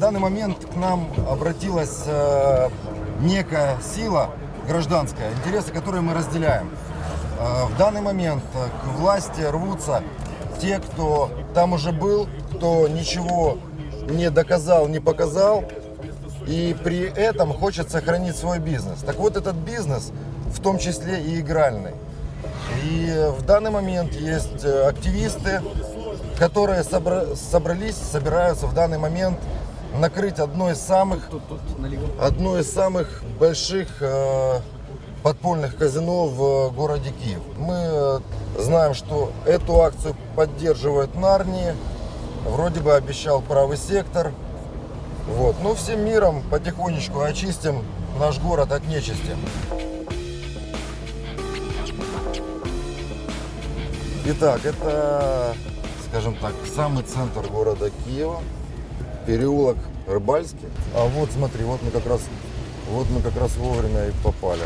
Данный момент к нам обратилась э, некая сила гражданская, интересы которой мы разделяем. Э, в данный момент э, к власти рвутся те, кто там уже был, кто ничего не доказал, не показал, и при этом хочет сохранить свой бизнес. Так вот, этот бизнес в том числе и игральный. И в данный момент есть активисты, которые собра- собрались, собираются в данный момент накрыть одно из самых, одно из самых больших э, подпольных казино в городе Киев. Мы э, знаем, что эту акцию поддерживает Нарни, вроде бы обещал правый сектор. Вот. Ну, всем миром потихонечку очистим наш город от нечисти. Итак, это, скажем так, самый центр города Киева, переулок Рыбальский. А вот смотри, вот мы как раз, вот мы как раз вовремя и попали.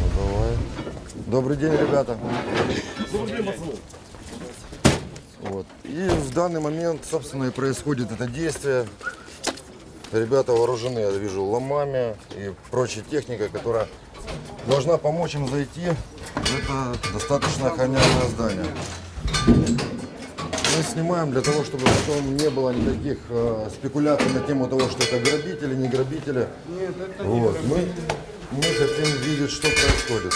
Ну давай. Добрый день, ребята. Вот. И в данный момент, собственно, и происходит это действие. Ребята вооружены, я вижу, ломами и прочей техникой, которая должна помочь им зайти это достаточно охраняемое здание. Мы снимаем для того, чтобы потом не было никаких э, спекуляций на тему того, что это грабители, не грабители. вот. мы, мы хотим видеть, что происходит.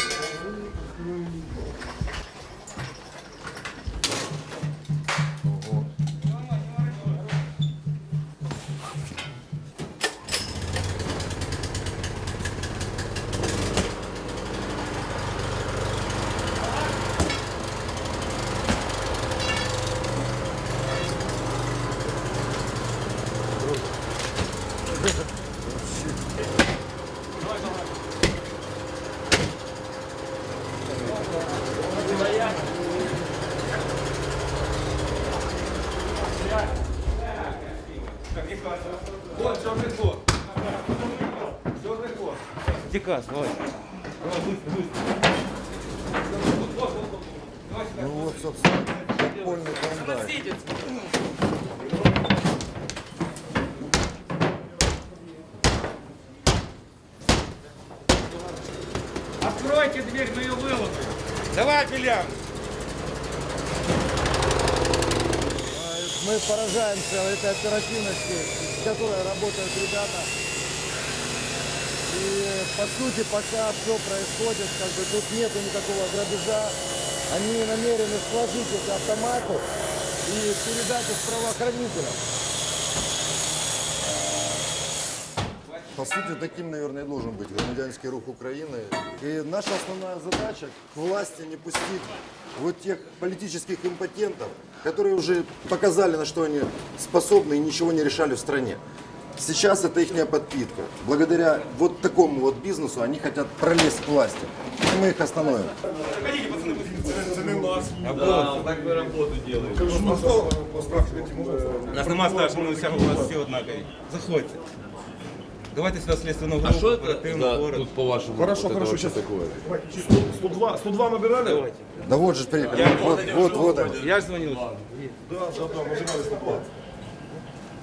Подпольный клондайк. Откройте дверь, мы ее выломаем. Давай, Белян. Мы поражаемся этой оперативности, с которой работают ребята. И по сути, пока все происходит, как бы тут нету никакого грабежа. Они намерены сложить эти автоматы и передать их правоохранителям. По сути, таким, наверное, и должен быть громадянский рух Украины. И наша основная задача к власти не пустить вот тех политических импотентов, которые уже показали, на что они способны и ничего не решали в стране. Сейчас это их подпитка. Благодаря вот такому вот бизнесу они хотят пролезть к власти. И мы их остановим. Так вы работу делаете. Нас нема старшого, ми всяко у нас всі однакові. Заходьте. Давайте сюди слідственну групу, А что это оперативний за, город. тут по-вашему? Хорошо, вот это хорошо, вообще сейчас. такое? 102, 102 набирали? Давайте. Да вот же приехали. Вот, вот, вот они. Я ж дзвонив. Да, да, да, набирали 102.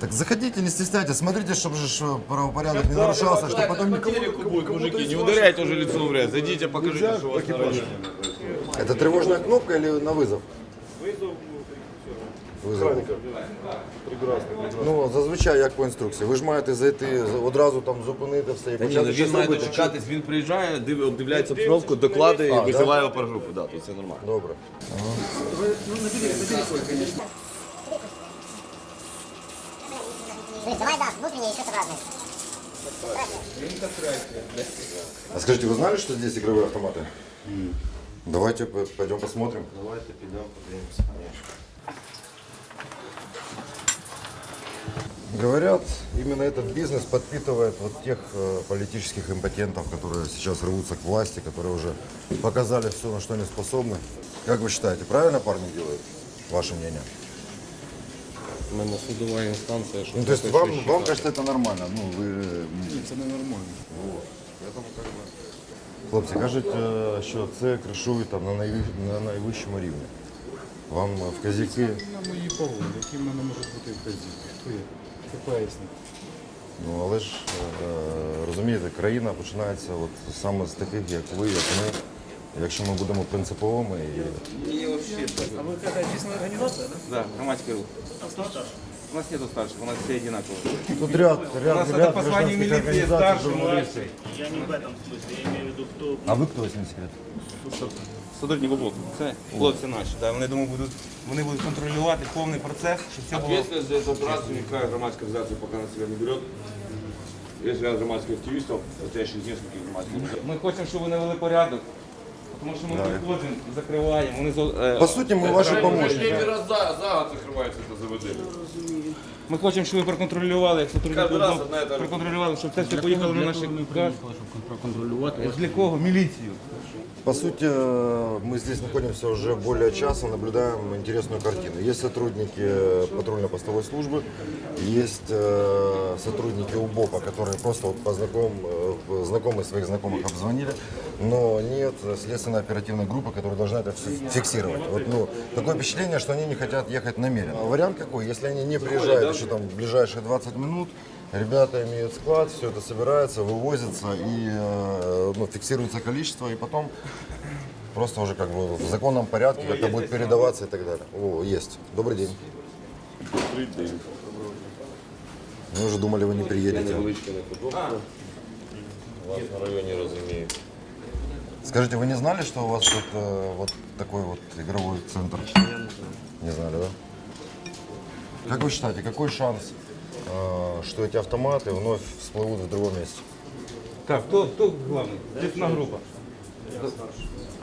Так заходите, не стесняйтесь, смотрите, чтобы же ж правопорядок не нарушался, чтобы потом... По телеку будет, мужики, не ударяйте уже лицо в грязь. Зайдите, покажите, что у вас на районе. Это тревожная кнопка или на вызов? Вызов. Прекрасно. Ну, зазвичай як по інструкції. Ви ж маєте зайти, одразу там зупинити все і Та ні, почати ну щось він має робити. дочекатись, він приїжджає, див- обдивляється обстановку, докладує і визиває опергрупу. Да, тут все нормально. Добре. Давай, да, внутренние еще разные. А скажите, вы знали, что здесь игровые автоматы? Давайте п- пойдем посмотрим. Давайте підемо, подивимося. Говорят, именно этот бизнес подпитывает вот тех э, политических импотентов, которые сейчас рвутся к власти, которые уже показали все, на что они способны. Как вы считаете, правильно парни делают? Ваше мнение? У мене судова інстанція, що Ну, то есть вам, вам кажется, это нормально? Ну, вы... Это ненормально. Вот. Поэтому как бы... Хлопці, кажуть, е, що це кришують там на, найвищ... на найвищому рівні. Вам е, вказівки, На мої погони, які в мене можуть бути вказівки. Хто є? Це поясніть. ну але ж е, розумієте, країна починається от саме з таких, як ви, як ми. Якщо ми будемо принциповими і И вообще, А вы какая общественная организация, да? да, громадский рух. А кто старше? У нас нету старших, у нас все одинаковые. тут ряд, У ряд, нас это ряд по званию гражданских милиции, организаций, старший, журналистов. младший. Я не в этом смысле, я имею в виду, кто... А ви хто, якщо не секрет? Сотрудник УБОК. Це хлопці наші. Да, вони думаю, будуть вони будуть контролювати повний процес, щоб все було. Ответственность за эту операцию никакая громадская организация пока на себя не берет. Есть ряд громадских активистов, состоящих из нескольких громадских организаций. Ми хочемо, щоб вони вели порядок. Тому що ми приходимо, закриваємо. Вони зо- е, По суті, ми ваші помощники. Первый раз за, за год закрывается это ЗВД. Ми хочемо, щоб ви проконтролювали, як сотрудник Кожен раз УБОК, одна і та ж. проконтролювали, щоб це все поїхало на наші газ. контролювати. Для кого? Міліцію. По сути, э, мы здесь находимся уже более часа, наблюдаем интересную картину. Есть сотрудники э, патрульно-постовой службы, есть э, сотрудники УБОПа, которые просто вот по знаком, знакомые своих знакомых обзвонили, но нет следственно-оперативной группы, которая должна это фи- фиксировать. Вот, ну, такое впечатление, что они не хотят ехать намеренно. Вариант какой? Если они не приезжают еще там в ближайшие 20 минут, Ребята имеют склад, все это собирается, вывозится и э, ну, фиксируется количество, и потом просто уже как бы в законном порядке как-то будет передаваться и так далее. О, есть. Добрый день. Мы уже думали, вы не приедете. Неподобство. Вас на районі розуміють. Скажите, вы не знали, что у вас тут э, вот такой вот игровой центр? Не знали, да? Как вы считаете, какой шанс, что эти автоматы вновь всплывут в другом месте? Так, хто, хто головний? Десна група.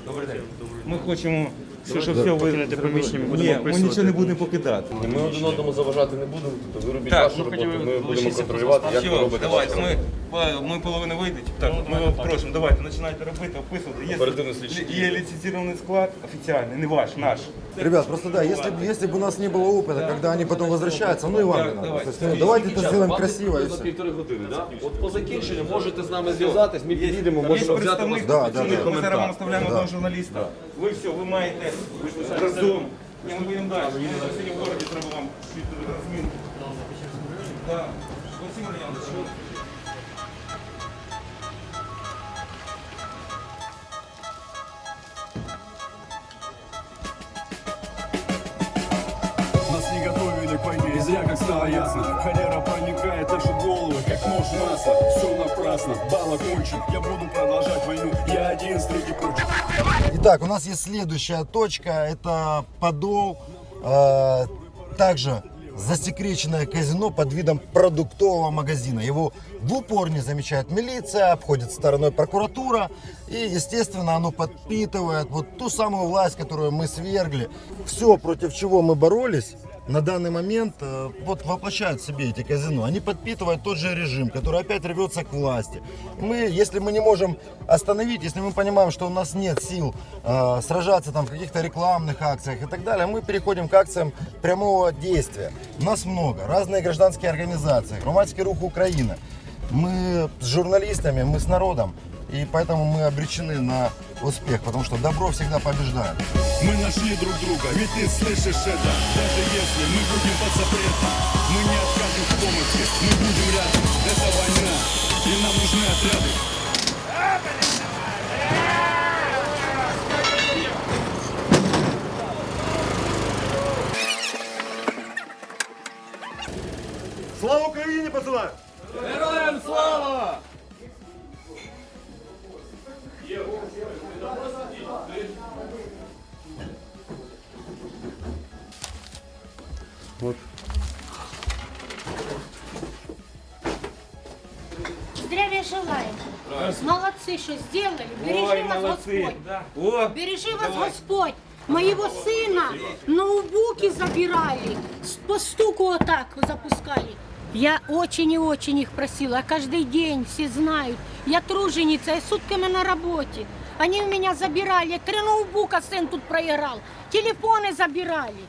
Добрий день. Ми хочемо, що, щоб все ви покинете приміщення, ми будемо Ні, ми описувати. нічого не будемо покидати. І ми один одному заважати не будемо, тобто ви робіть Так, вашу ну, роботу, хотіли ми будемо лишитися контролювати, як Все, ви робите давайте, вашу ми, роботу. ми половину вийдуть. Так, ми вас просимо, давайте, починайте робити, описувати. Є, Оперативно слідчі є ліцензований склад офіційний, не ваш, наш. Ребят, просто да, если, б- если бы у нас не было опыта, когда они потом возвращаются, ну и вам Да, не надо. давай. То есть, ну, давайте это сделаем Вам красиво и за все. півтори години, да? От по закінченню можете з нами зв'язатись, ми підійдемо, Є можемо взяти вас. представник, Да, да, представник, да. ми зараз вам оставляємо Да. одного журналіста. Ви все, ви маєте разом. Ні, ми будемо далі. Ми сьогодні в городі треба вам чуть розмінку. Так. Олексій Леонідович, що? Нас не готовили к войне, и зря как стало ясно Холера в масло Все напрасно, бал окончен, я буду продолжать войну Я один среди прочих Итак, у нас есть следующая точка, это Подол. Э, также засекреченное казино под видом продуктового магазина. Его в упор не замечает милиция, обходит стороной прокуратура. И, естественно, оно подпитывает вот ту самую власть, которую мы свергли. Все, против чего мы боролись, на данный момент э, вот воплощают в себе эти казино. Они подпитывают тот же режим, который опять рвется к власти. Мы, если мы не можем остановить, если мы понимаем, что у нас нет сил э, сражаться там в каких-то рекламных акциях и так далее, мы переходим к акциям прямого действия. Нас много, разные гражданские организации, Громадский рух Украины. Мы с журналистами, мы с народом. И поэтому мы обречены на успех, потому что добро всегда побеждает. Мы нашли друг друга, ведь ты слышишь это Даже если мы будем под запретом Мы не откажем в помощи, мы будем рядом Это война, и нам нужны отряды Слава Украине, пацаны! Здравия желаем. Молодцы, что сделали. Бережи Ой, вас молодці. Господь. О, Бережи вас Господь. Моего сына ноутбуки забирали. С- По стуку вот так запускали. Я очень и очень их просила. Каждый день все знают. Я труженица, я сутками на работе. Они у меня забирали. Три ноутбука сын тут проиграл. Телефоны забирали.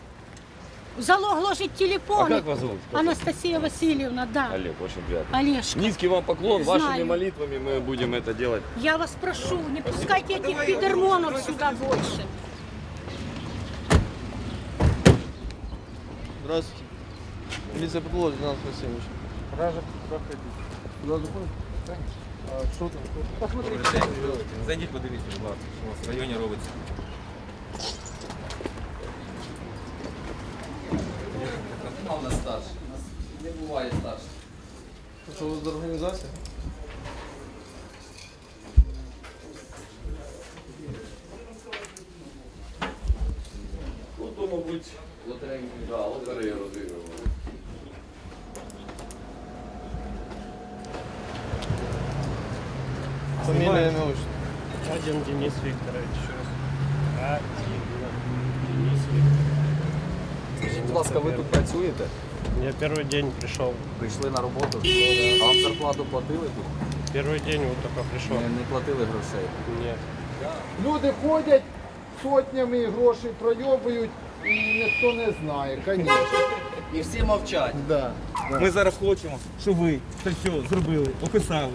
Залог ложить телефон. А как вас зовут? Анастасия Васильевна, да. Олег, очень приятно. Олежка. Низкий вам поклон, Знаю. вашими молитвами мы будем это делать. Я вас прошу, не пускайте этих пидермонов сюда больше. Здравствуйте. Милиция ППО, Леонид Васильевич. Ража, проходіть. Куда заходит? А что там? Зайдіть, подивіться, будь ласка, що у вас в районі робиться. У нас старший. У нас не буває старший. Що у вас за організація? Ну, то, мабуть, Лотерейні. да, лотерею розігрували. Фамілія отчество. Один Денис Викторович. еще раз. Один Денис Викторович. Скажіть, будь ласка, ви тут працюєте? Я первый день пришел. Прийшли на роботу? А вам зарплату платили тут? Первый день вот только пришел. Не, не платили грошей. Нет. Люди ходять сотнями грошей пройобують і ніхто не знає, звісно. І всі мовчать. Да. Ми зараз хочемо, щоб ви це все зробили, описали.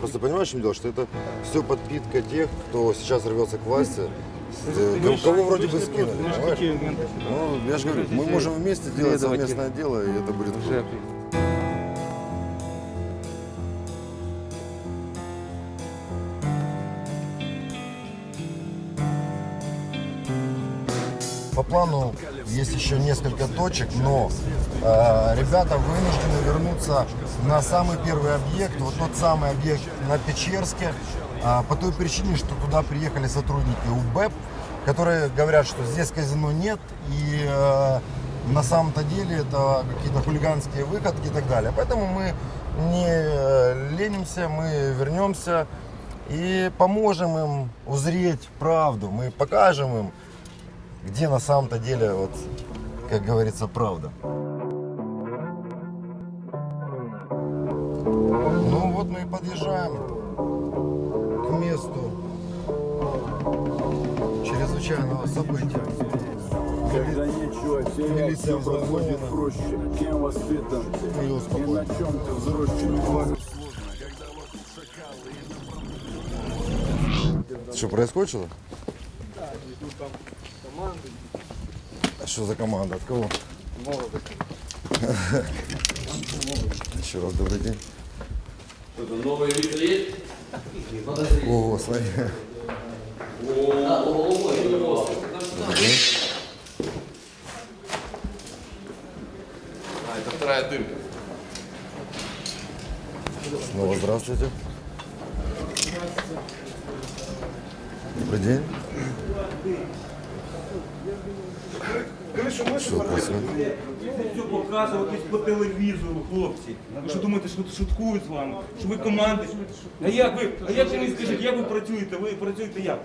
Просто понимаешь, в чем дело, что это все подпитка тех, кто сейчас рвется к власти, э, кого- кого вроде бы скинули, понимаешь? Ну, я же говорю, мы можем вместе делать совместное дело, и это будет круто. По плану есть еще несколько точек, но э, ребята вынуждены вернуться на самый первый объект, вот тот самый объект на Печерске, по той причине, что туда приехали сотрудники УБЭП, которые говорят, что здесь казино нет, и э, на самом-то деле это какие-то хулиганские выходки и так далее. Поэтому мы не э, ленимся, мы вернемся и поможем им узреть правду, мы покажем им, где на самом-то деле, вот, как говорится, правда. Ну вот мы и подъезжаем чрезвычайного события. Когда нечего терять, все проходит проще. Кем воспитан? И на чем ты благо Что происходит что-то? А что за команда? От кого? Еще раз добрый день. Это новый вид есть? Ого, смотри. А, это вторая дырка. Снова здравствуйте. Добрый день. Что происходит? Все показуватись по телевізору, хлопці. Ви що думаєте, що шуткують з вами? Що ви команди? А як ви? А як ви мені скажіть, як ви працюєте? Ви працюєте як?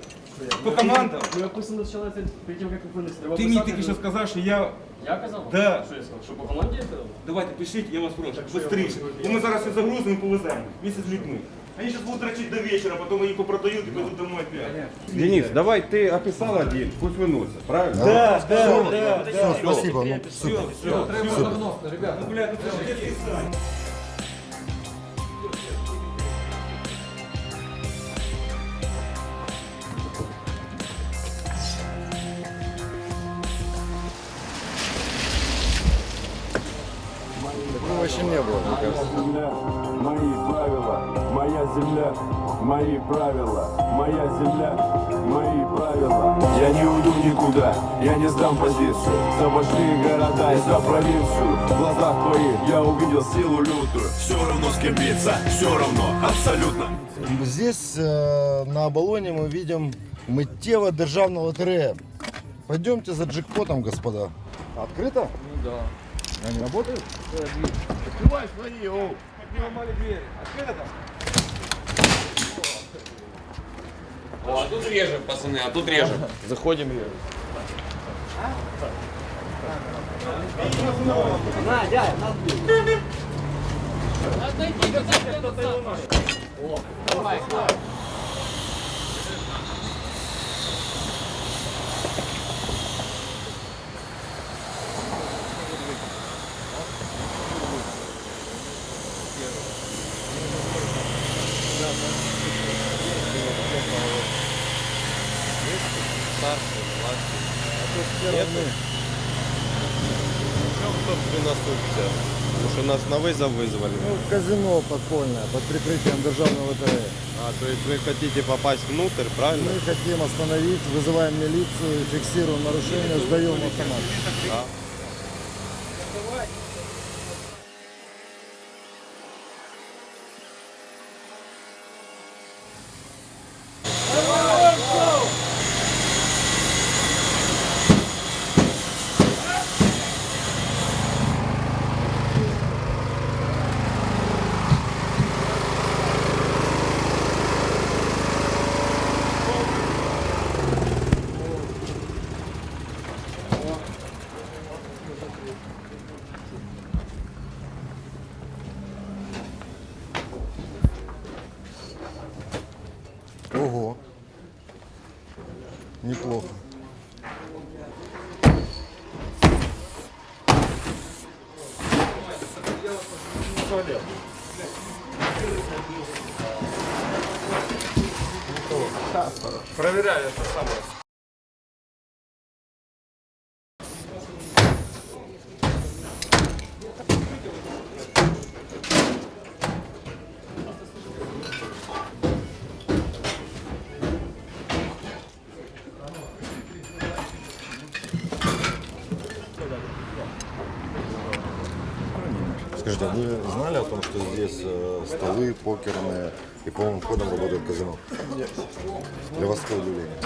По командам? Мы описано сначала перед тем, как вы вынесли. Ти мені тільки що сказав, що я. Я казал? Да. Что я сказал? Что по команде это? Давайте пишіть, я вас прошу, швидше. Бо ми зараз все загрузимо і повеземо. Місяць з людьми. Они сейчас будут дрочить до вечера, потом они попродают и пойдут домой опять. Денис, давай ты описал один, пусть выносит, правильно? Да, да, да, Все, спасибо. Ну, супер. Ну, блядь, ну це ж детский сад. Вообще не было, мне кажется. земля, мои правила, моя земля, мои правила, моя земля, мои правила. Я не уйду никуда, я не сдам позицию За большие города и за провинцию В глазах твоих я увидел силу лютую Все равно с кем биться, все равно, абсолютно Здесь э, на оболоне мы видим миттєва державна лотерея. Пойдемте за джекпотом, господа. Открыто? Ну да. Они работают? Открывай свои, оу. О, а тут режем, пацаны, а тут режем. Заходим. старшие, младшие. А тут нету. Чего кто приносится? Потому что нас на вызов вызвали. Ну, казино подпольное под прикрытием державной лотереи. А, то есть вы хотите попасть внутрь, правильно? Мы хотим остановить, вызываем милицию, фиксируем нарушение, сдаем автомат. Скажите, а вы знали о том, что здесь э, столы покерные и полным ходом работает казино? Нет. Для вас это удивление?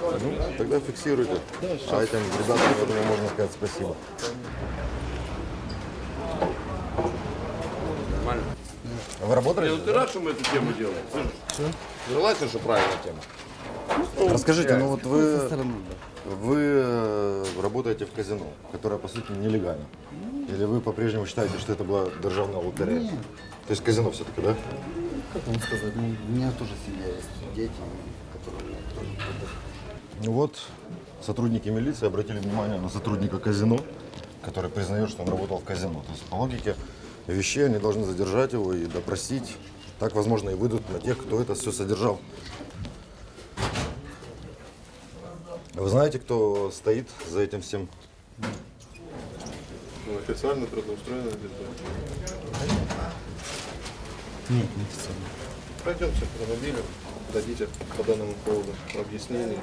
Ну, тогда фиксируйте. а этим ребятам, я думаю, можно сказать спасибо. Нормально. А Вы работали? Ну, ты рад, что мы эту тему делаем? Слышишь? Согласен, что правильная тема? Расскажите, ну вот вы, вы э, работаете в казино, которое по сути нелегально. Или вы по-прежнему считаете, что это была державная лотерея? То есть казино все-таки, да? Как вам сказать, ну, у меня тоже семья есть, дети, которые тоже Ну Вот сотрудники милиции обратили внимание на сотрудника казино, который признает, что он работал в казино. То есть по логике вещей они должны задержать его и допросить. Так, возможно, и выйдут на тех, кто это все содержал. Вы знаете, кто стоит за этим всем? Ну, официально трудоустроено где-то. Нет, не официально. Пройдемте к автомобилю, дадите по данному поводу объяснение.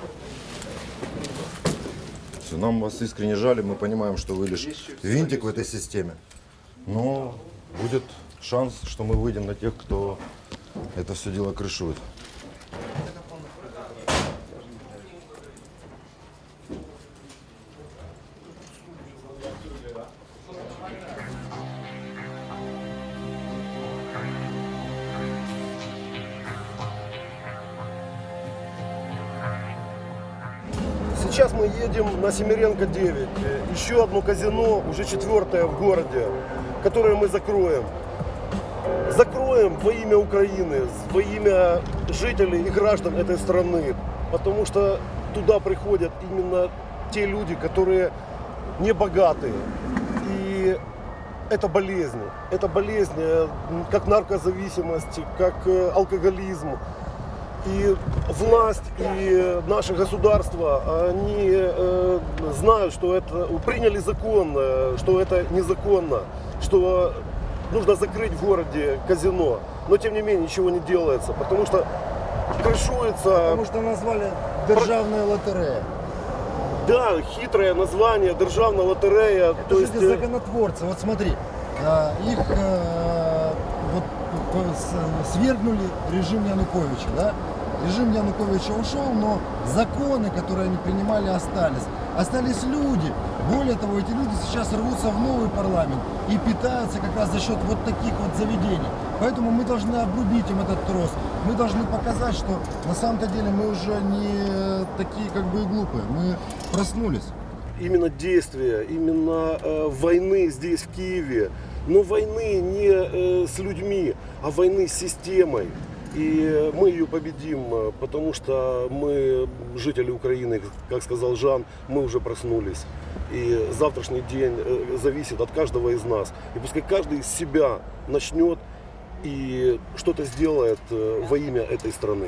Нам вас искренне жаль, мы понимаем, что вы лишь винтик в этой системе. Но будет шанс, что мы выйдем на тех, кто это все дело крышует. На Семеренко 9. Э, Еще одно казино, уже четвертое в городе, которое мы закроем. Закроем во имя Украины, во имя жителей и граждан этой страны. Потому что туда приходят именно те люди, которые не богатые. И это болезнь. Это болезнь, э, как наркозависимость, как э, алкоголизм. И власть, и наше государство, они э, знают, что это приняли закон, э, что это незаконно, что нужно закрыть в городе казино. Но тем не менее ничего не делается, потому что крышуется. Потому что назвали державная лотерея. Да, хитрое название, державная лотерея. Это то есть, э, законотворцы. Вот смотри, их э, свергнули режим Януковича, да? Режим Януковича ушел, но законы, которые они принимали, остались. Остались люди. Более того, эти люди сейчас рвутся в новый парламент и питаются как раз за счет вот таких вот заведений. Поэтому мы должны обрубить им этот трос. Мы должны показать, что на самом-то деле мы уже не такие как бы и глупые. Мы проснулись. именно действия, именно э, войны здесь, в Киеве. Но войны не э, с людьми, а войны с системой. И э, мы ее победим, э, потому что мы, жители Украины, как сказал Жан, мы уже проснулись. И завтрашний день зависит от каждого из нас. И пускай каждый из себя начнет и что-то сделает во имя этой страны.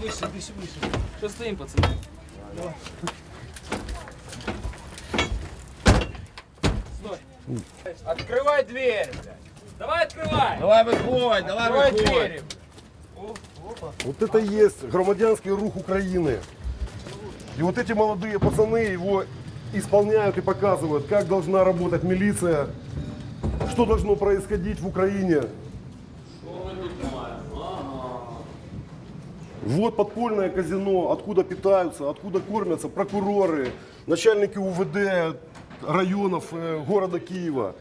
давай. Что стоим, пацаны? Стой. Открывай дверь, блядь. Давай открывай. Давай выходь, давай Открывай двери. Вот это и есть громадянский рух Украины. И вот эти молодые пацаны его исполняют и показывают, как должна работать милиция, что должно происходить в Украине. Вот подпольное казино, откуда питаются, откуда кормятся прокуроры, начальники УВД районов э, города Киева.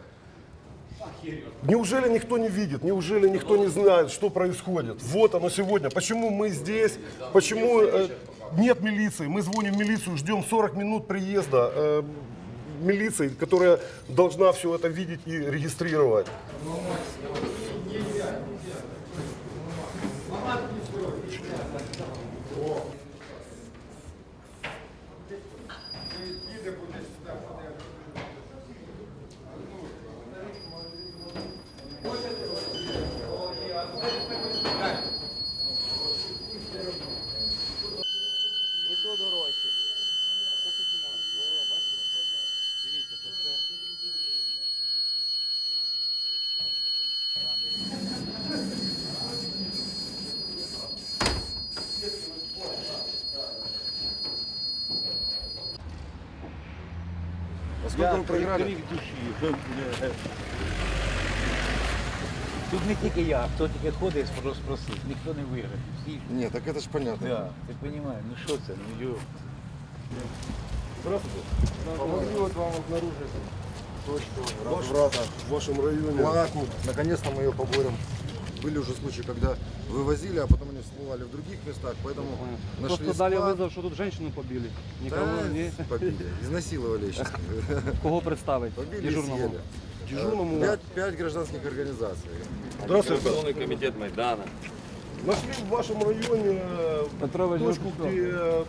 Неужели никто не видит, неужели никто не знает, что происходит? Вот оно сегодня. Почему мы здесь, почему э, нет милиции? Мы звоним в милицию, ждем 40 минут приезда э, милиции, которая должна все это видеть и регистрировать. Во сколько вы проиграли? Тут не тільки я, хто тільки ходить, спросив, ніхто не виграє. Всі Нет, так это ж понятно. Да, ти розумієш, ну що це, ну йо. Помогли вот вам обнаружить точку возврата В вашем районе. Маку. Наконец-то мы ее поборем. Были уже случаи, когда вывозили, а потом они всплывали в других местах, поэтому нашли склад. вызов, что тут женщину побили. Да, побили. Изнасиловали, я сейчас скажу. Кого представить? Побили и съели. Дежурному. Пять, пять гражданских организаций. Здравствуйте. Уголовный комитет Майдана. Нашли в вашем районе э, Петрович, точку, где э,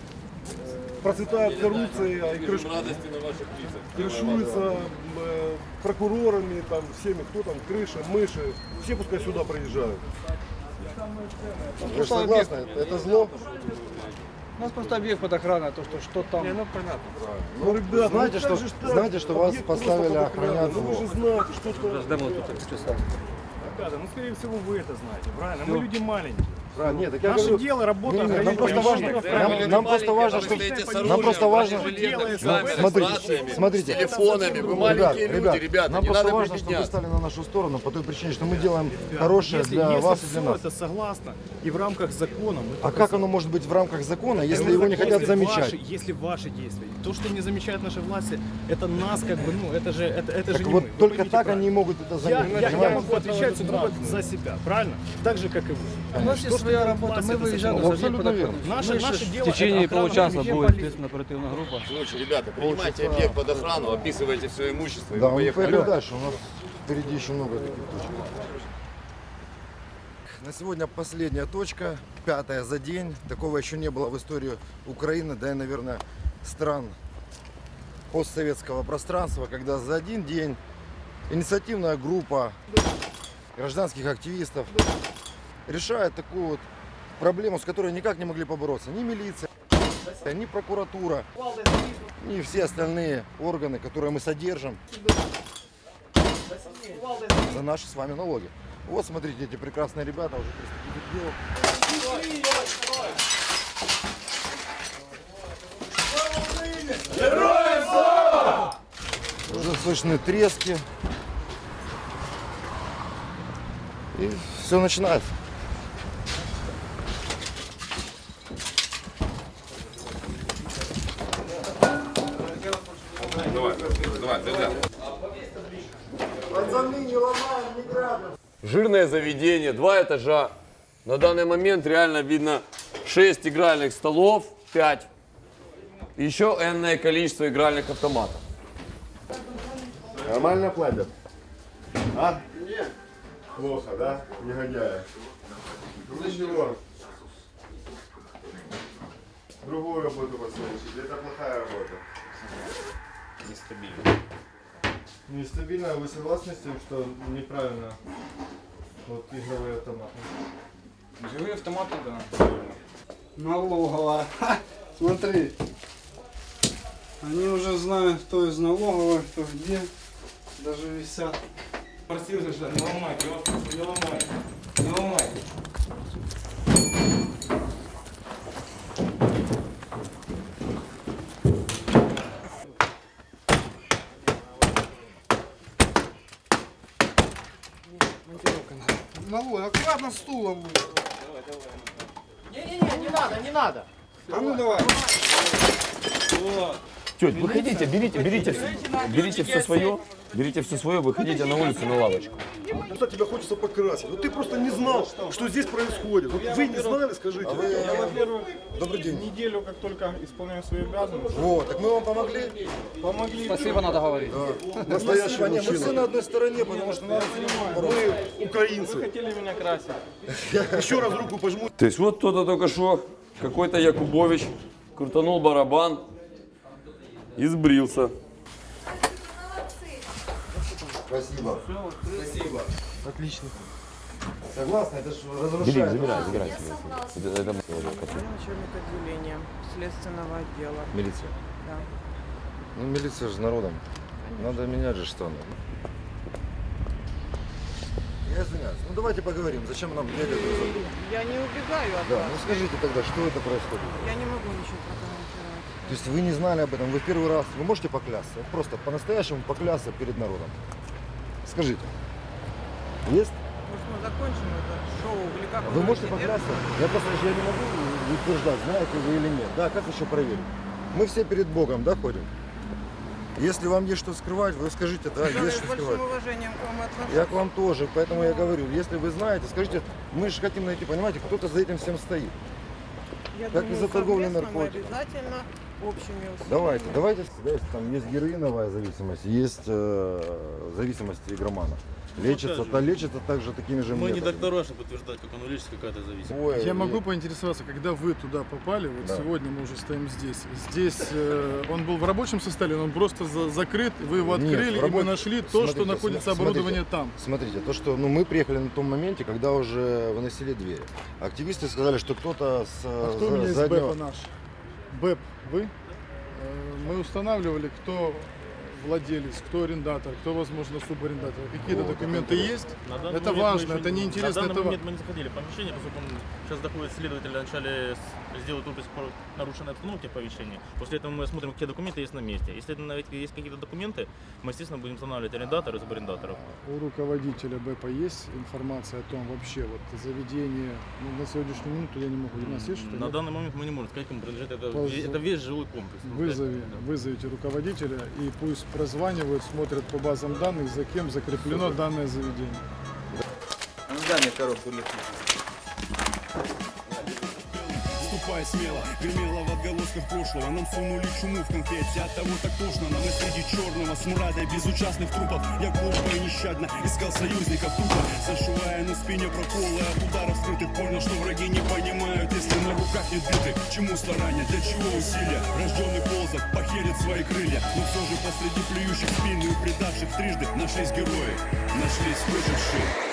процветает коррупция и крыш- радости на ваших лицах. крышуется э, прокурорами, там, всеми, кто там, крыша, мыши. Все пускай сюда приезжают. Вы же согласны? Это, зло? У нас просто объект под охраной, то, что что там. ну понятно. Ну, ребята, знаете, ну, что- знаете, что вас поставили охранять Ну, вы же знаете, что то... Ждем вот тут часа. Ну, скорее всего, вы это знаете, правильно? Мы люди маленькие. А, нет, так я Наше говорю, дело, работа, не, не, нам просто важно, нам, нам просто важно, что, нам просто важно, смотрите, смотрите, телефонами. Вы Ребят, маленькие люди, ребят, ребята, нам не просто надо важно, чтобы вы стали на нашу сторону по той причине, что мы делаем хорошее Если, для если вас и для нас. это согласно и в рамках закона, мы А как оно может быть в рамках закона, если его не хотят замечать? Если ваши действия, то, что не замечают наши власти, это нас как бы, ну, это же, это, это же вот только так они могут это Я, заметить, я, могу отвечать за себя, правильно? Так же, как и вы. Своя робота, ми виїжджали Ну, абсолютно верно. Наше, наше дело В течение это охрана получаса будет полиции. следственно оперативная группа. Короче, ребята, принимайте объект под охрану, описывайте все имущество. и Да, мы мы поехали. поехали дальше, у нас впереди еще много таких точек. На сегодня последняя точка, пятая за день. Такого еще не было в истории Украины, да и, наверное, стран постсоветского пространства, когда за один день инициативная группа гражданских активистов решает такую вот проблему, с которой никак не могли побороться ни милиция, ни прокуратура, ни все остальные органы, которые мы содержим за наши с вами налоги. Вот смотрите, эти прекрасные ребята уже приступили к делу. Уже слышны трески. И все начинается. Давай, давай. Пацаны, не ломаем, не грабим. Жирное заведение, два этажа. На данный момент реально видно 6 игральных столов, 5. Еще энное количество игральных автоматов. Нормально платят? А? Нет. Плохо, да? Негодяи. Ну чего? Другую работу посмотрите. Это плохая работа. Нестабильно. Нестабильно, вы согласны с тем, что неправильно вот игровые автоматы? Живые автоматы, да. Налоговая. Ха, Смотри. Они уже знают, кто из налоговой, кто где. Даже висят. Просил же, не прошу, не ломайте. Не ломайте. Налог, аккуратно стулом. Не-не-не, не надо, не надо. А ну давай. Теть, выходите, берите, берите, берите все свое, берите все свое, выходите на улицу на лавочку. Что тебя хочется покрасить? Ну ты просто не знал, что здесь происходит. Вот вы не знали, скажите. Я, во-первых, добрый день. Неделю, как только исполняем свои обязанности. Вот, так мы вам помогли? Помогли. Спасибо надо говорить. Настоящий Спасибо. Не, мы мужчина. все на одной стороне, потому что бороться. Мы украинцы. Хотели меня красить. Еще раз руку пожму. То есть вот кто-то только что, какой-то Якубович, крутанул барабан и сбрился. Спасибо. Спасибо. Отлично. Согласна, это же разрушает. забирай. Это, это Начальник отделения следственного отдела. Милиция. Да. Ну, милиция же с народом. Надо менять же что-то. Я извиняюсь. Ну давайте поговорим. Зачем нам бегать друг за другом? Я не убегаю от Да, вас. ну скажите тогда, что это происходит? Я не могу ничего прокомментировать. То есть вы не знали об этом, вы в первый раз, вы можете поклясться? Вот Просто по-настоящему поклясться перед народом. Скажите. Есть? Может, мы закончим это шоу или как Вы можете поклясться? Я просто я не могу утверждать, знаете вы или нет. Да, как еще проверить? Мы все перед Богом, да, ходим? Если вам есть что скрывать, вы скажите, да, Я есть с что большим скрывать. уважением к вам отношусь. Я к вам тоже, поэтому я говорю, если вы знаете, скажите, мы же хотим найти, понимаете, кто-то за этим всем стоит. Я как думаю, из-за торговли совместно мы наркотиками. обязательно общими усилиями. Давайте, давайте, да, есть, там есть героиновая зависимость, есть э, зависимость игромана. Лечится, та, лечится также такими же Мы не методами. доктора, чтобы утверждать, как оно лечится, какая-то зависимость. Ой, Я могу поинтересоваться, когда вы туда попали, вот Да. сегодня мы уже стоим здесь. Здесь э, он был в рабочем состоянии, он просто за- закрыт, вы его Нет, открыли, в и рабо- мы нашли то, что Смотрите, находится см- оборудование смотрите. там. Смотрите, то, что ну, мы приехали на том моменте, когда уже выносили двери. Активисты сказали, что кто-то с А э, кто у за- меня из заднего- БЭПа наш? БЭП вы? Э, Мы устанавливали, кто владелец, кто арендатор, кто, возможно, субарендатор. Какие-то документы есть? Это важно, это неинтересно. Это... ва- мы не заходили в помещение, поскольку сейчас доходит следователь вначале сделать опись по нарушенной обстановке оповещения. После этого мы смотрим, какие документы есть на месте. Если на есть какие-то документы, мы, естественно, будем устанавливать арендатора и субарендаторов. У руководителя БЭПа есть информация о том вообще, вот заведение, ну, на сегодняшнюю минуту я не могу, у нас есть что-то? На нет? данный момент мы не можем сказать, кому принадлежит это, Позже. это весь жилой комплекс. Вызови, вызовите руководителя и пусть прозванивают, смотрят по базам данных, за кем закреплено данное заведение. Дай мне коробку легких. Ступай смело, гремело в отголосках прошлого. Нам сунули чуму в конфете, от того так тошно. Нам и среди черного смрада безучастных трупов. Я глупо и нещадно искал союзников тупо. Зашивая на спине проколы от ударов скрытых Понял, что враги не понимают, если на руках не биты чему старания, для чего усилия? Рожденный ползать, похерит свои крылья. Но все же посреди плюющих спин и предавших трижды Нашлись герои, нашлись выжившие